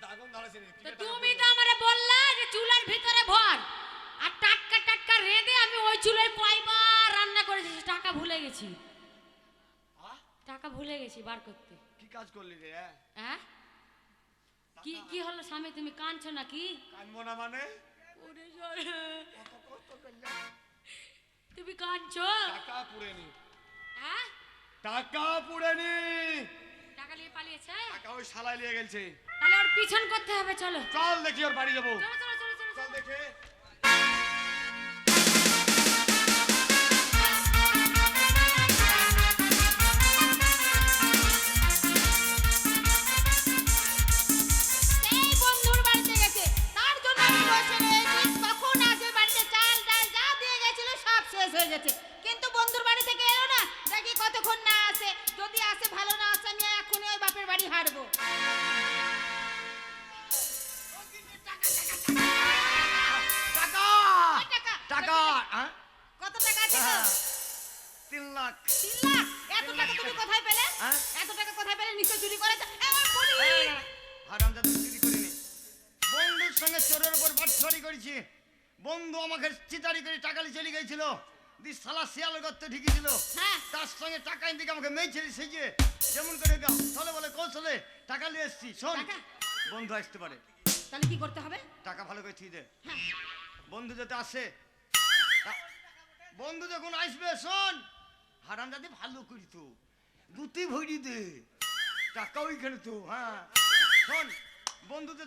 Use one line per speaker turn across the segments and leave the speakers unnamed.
তুমি তো আমারে বললা যে চুলার ভিতরে ভর। আর টাটকা টাটকা রেঁধে আমি ওই চুলায় কয়বার রান্না করেছি টাকা ভুলে গেছি? টাকা ভুলে গেছি বার করতে।
কি কাজ করলি রে হ্যাঁ?
হ্যাঁ? কি কি হলো স্বামী তুমি কাঁদছো নাকি?
কানবো না মানে?
ওরে। তুমি কাঁদছো?
টাকা পুড়েনি
হ্যাঁ?
টাকা পুড়েনি
টাকা নিয়ে পালিয়েছে?
টাকা ওই শালায় নিয়ে গেছে
তাহলে ওর পিছন করতে হবে চলো।
চল দেখি ওর বাড়ি যাব।
চলো চলো চলো চলো
চল দেখে।
সেই বন্ধুর বাড়িতে গেছে। তার জন্য আমি বসে রয়েছি। কখন আসবে বাড়িতে? চাল ডাল যা দিয়ে গেছিল সব হয়ে গেছে। কিন্তু বন্ধুর বাড়ি থেকে এলো না? দেখি কতক্ষণ না আসে। যদি আসে ভালো না আসে আমি এখনই ওই বাপের বাড়ি হারবো
বন্ধু আমাকে চিতারি করে টাকা চলে গেছিল দি সালা শিয়াল করতে ঢুকেছিল
হ্যাঁ।
তার সঙ্গে টাকা দিকে আমাকে মেয়ে ছেলে সেজে যেমন করে গাও চলে বলে কৌশলে টাকা নিয়ে এসছি শোন? বন্ধু আসতে পারে
তাহলে কি করতে হবে
টাকা ভালো করে থুই দে
হ্যাঁ
বন্ধু যাতে আসে বন্ধু যখন আসবে শোন হারাম যাতে ভালো করি তো। গুতি ভরি দে। টাকা ওইখানে তো হ্যাঁ। শোন বন্ধু তো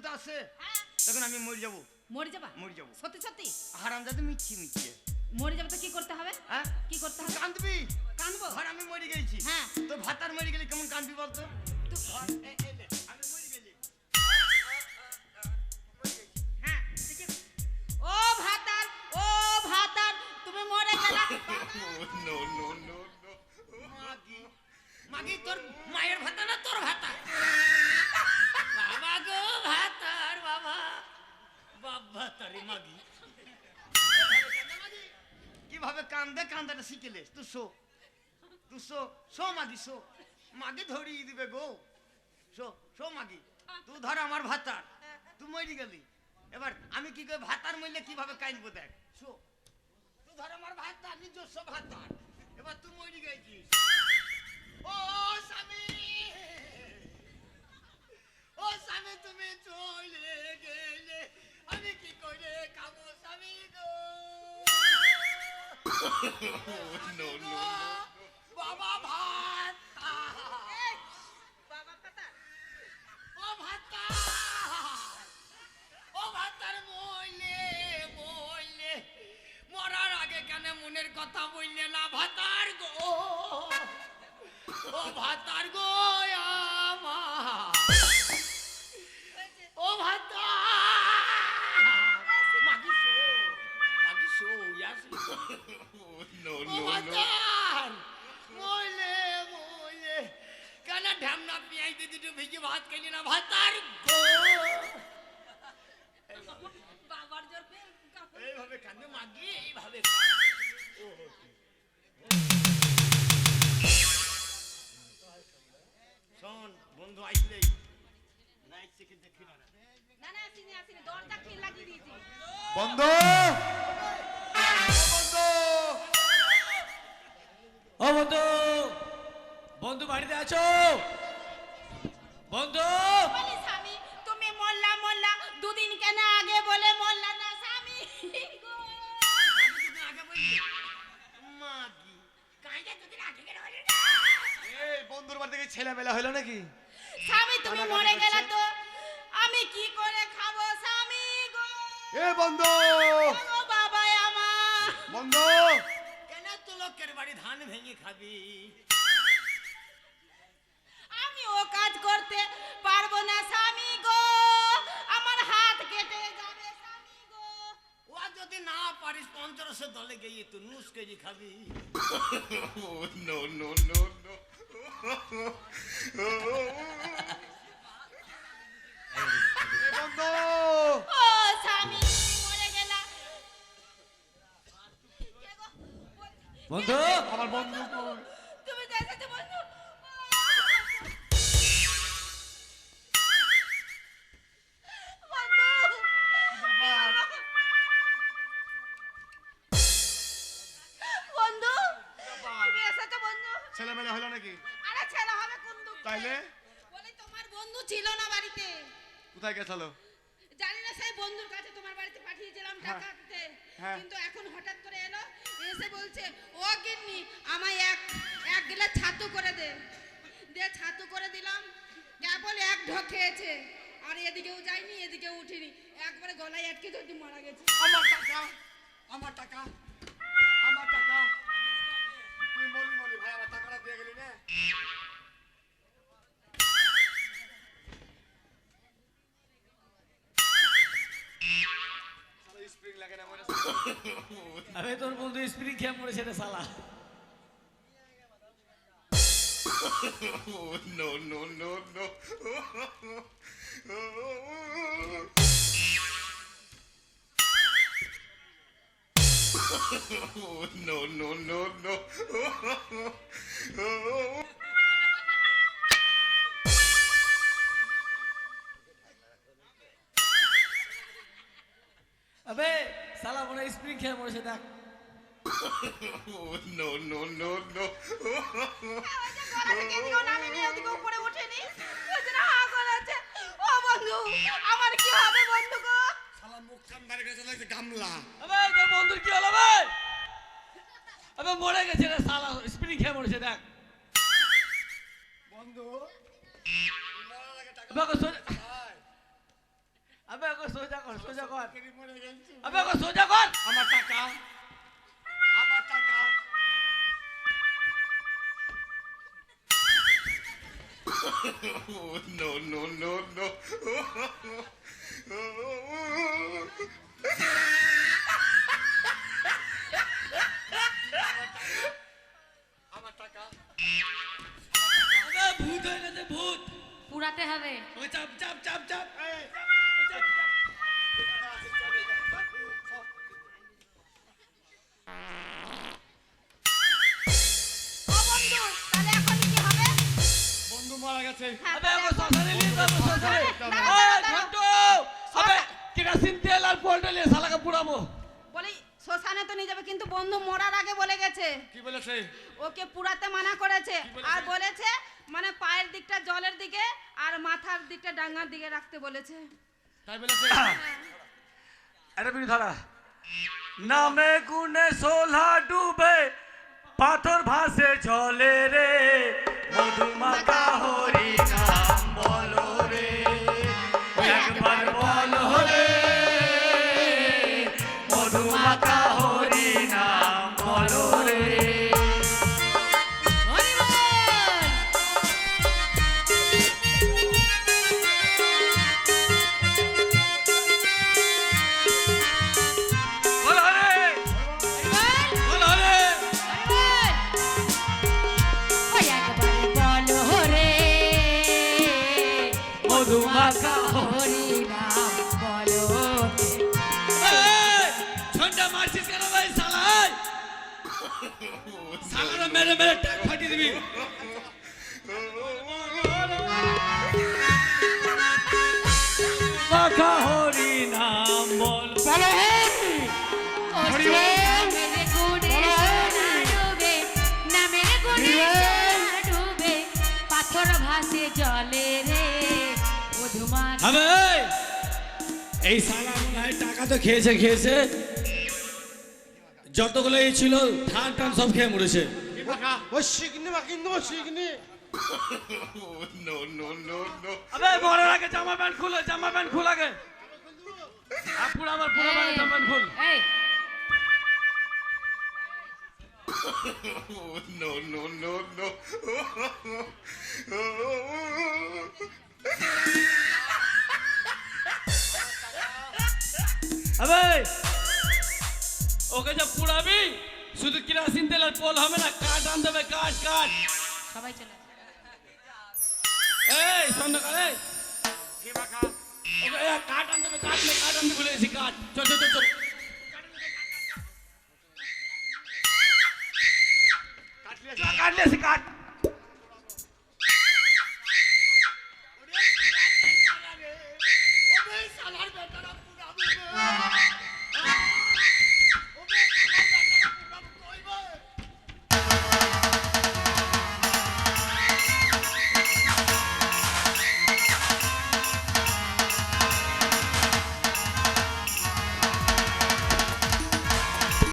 হ্যাঁ।
তখন আমি মরে যাব।
মরে যাবা?
মরে যাব।
সত্যি সত্যি?
হারাম যাতে মিচ্ছি মিচ্ছি
মরে যাবে তো কি করতে হবে?
হ্যাঁ?
কি করতে হবে?
কাঁদবি?
কাঁদবো?
আর আমি মরে গেছি।
হ্যাঁ।
তো ভাতার মরে গেলে কেমন কাঁদবি বলতো?
তো
মাগি, তোর মায়ের ভাতা না তোর ভাতা? বাবা গো ভাতার বাবা। বাবা তারে মাগি। কীভাবে কান্দে, কান্দাটা শিখেলে তুই শো। তুই শো শো মাগি শো। মাগি ধরিয়ে দিবে গো। শো শো মাগি। তুই ধর আমার ভাতার। তুই মরি গেলি। এবার আমি কি করে ভাতার মইলে কীভাবে কাইনবো দেখ। শো। তুই ধর আমার ভাতার নিজস্ব ভাতার। এবার তুই মরি গেছিস। ও স্বামী ও স্বামী তুমি চলে গেলে আমি কি করে খাব স্বামী গো গো, বাবা বন্ধু বন্ধু
ও বন্ধু! বন্ধু! বাড়িতে আছো? বন্ধু!
স্বামী তুমি মোল্লা মোল্লা দুদিন কেন আগে বলে মোল্লা না স্বামী?
বন্ধুর বাড়ি থেকে ছেলেমেলা হলো নাকি?
স্বামী তুমি মরে গেলে তো আমি কি করে খাব?
এ বন্ধু
ও বাবা আমার
বন্ধু কেন তো লোকের বাড়ি ধান ভেঙে খাবি
আমি ও কাজ করতে পারব না স্বামী গো আমার হাত কেটে যাবে স্বামী গো
ও যদি না পারিস পঞ্চরসের দলে গিয়ে তো নুস কেজি খাবি
no, no, no, no.
বন্ধু।
আমার বন্ধু তুমি যাইতে
বন্ধু।
হলো নাকি?
আরে ছেলে হবে কোন
তাইলে?
বলে তোমার বন্ধু ছিল না বাড়িতে।
কোথায় গেছিল?
জানি না সেই বন্ধুর কাছে তোমার বাড়িতে পাঠিয়েছিলাম
হ্যাঁ।
টাকা দিতে
হ্যাঁ।
কিন্তু এখন হঠাৎ করে এলো এসে বলছে, ও গিন্নি, আমায় এক এক গিলাস ছাতু করে দে। দিয়ে ছাতু করে দিলাম কেবল এক ঢক খেয়েছে। আর এদিকেও যায়নি এদিকেও উঠিনি। একবারে গলায় আটকে ধরতে মারা গেছে।
আমার টাকা আমার টাকা।
আবে তোর বন্ধু স্প্রিং খেয়ে মরেছে রে
Oh, no, no, no, no. No, no, no, no.
খেয়ে মরেছে দেখ।
No, no, no, no.
এদিকেও নামেনি এদিকেও উপরে ওঠেনি বলছে না ও বন্ধু আমার কি হবে বন্ধু গো
শালা মুখ কান বাড়ি গেছে লাগছে গামলা।
আবে তোর বন্ধুর কি হলো বে আবে মরে গেছে রে শালা স্প্রিং খেয়ে মরেছে দেখ।
বন্ধু
আবে সোজা আবে সোজা কর সোজা কর। আবে সোজা কর।
আমার টাকা। আমার টাকা।
No, no, no, no.
আমার টাকা।
ভূত হয়ে গেছে ভূত।
পুরাতে হবে।
ওই চাপ চাপ চাপ চাপ।
গেছে।
হ্যাঁ,
আবে ওকে শ্মশানে নিয়ে যাব শ্মশানে ওই
দাঁড়াও, দাঁড়াও।
ঘন্টু! আবে কেরাসিন তেল আর পোল্টে নিয়ে শালাকে পুড়াবো।
বলি শ্মশানে তো নিয়ে যাবে কিন্তু বন্ধু মরার আগে বলে গেছে।
কি বলেছে?
ওকে পুরাতে মানা করেছে। আর বলেছে মানে পায়ের দিকটা জলের দিকে আর মাথার দিকটা ডাঙ্গার দিকে রাখতে বলেছে।
তাই বলেছে?
আরে বিনি ধরা নামে গুনে সোলা ডুবে পাথর ভাসে জলে রে। মধুমাখা হরি মধুমাখা হরি নাম বলো ঝন্ডা মারছিস কেন ভাই সালাই? সালারা মেরে মেরে টাক ফাটিয়ে দিবি। মাখা হরি নাম বল বলো।
পাথর ভাসে জলে রে।
এই সালা টাকা তো খেয়েছে খেয়েছে। যতগুলো এই ছিল ধান টান সব খেয়ে মরেছে।
ও শিখনি বা কিন্তু শিখনি
no, no, no, no.
আবে মরার আগে জামা প্যান্ট খুলো জামা প্যান্ট খুল আগে। আমার পুরো মানে জামা প্যান্ট খুল।
এই।
Oh, no, no, no, no.
আবে ওকে যা পুরাবি শুধু কিরাসিন তেলের পোল হবে না কাঠ আনতে হবে কাঠ কাঠ।
সবাই চলে।
এই সন্ধ্যকাল এই। কাঠ আনতে হবে কাঠ কাঠ আনতে ভুলে গেছি কাঠ। চল চল চল।